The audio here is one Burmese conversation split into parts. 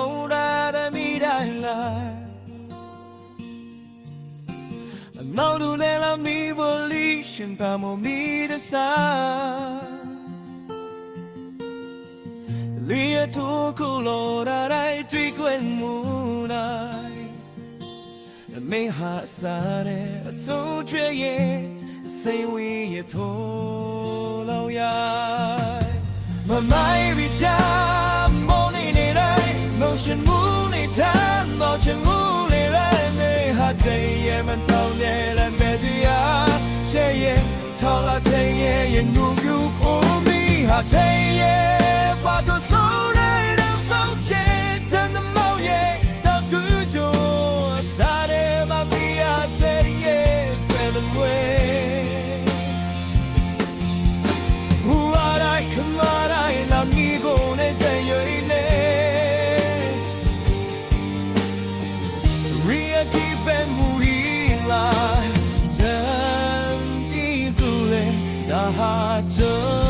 လို့ခိုင်ကလုံးတာတမိတိုင်းလားနောက်တူနဲ့လာမီဘလီရှင်ပါမမီတဆာလီယတူကူလိုရာရိုင်တွေ့ခွင့်မူနိုင်မင်းဟာစားတဲ့အစိုးချရဲ့စိတ်ဝေးရထိုးလောက်ရမမိုင်းပြီးချ နေဟာတဲ့ရဲ့မတော်တဲ့လည်းပဲတရားချေရဲ့ထော်လာတဲ့ရဲ့ရဲ့ငူငူ Heart.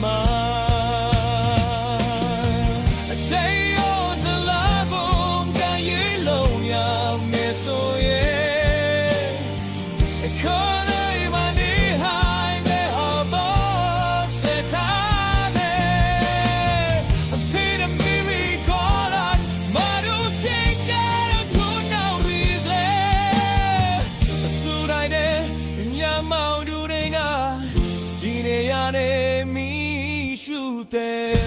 my te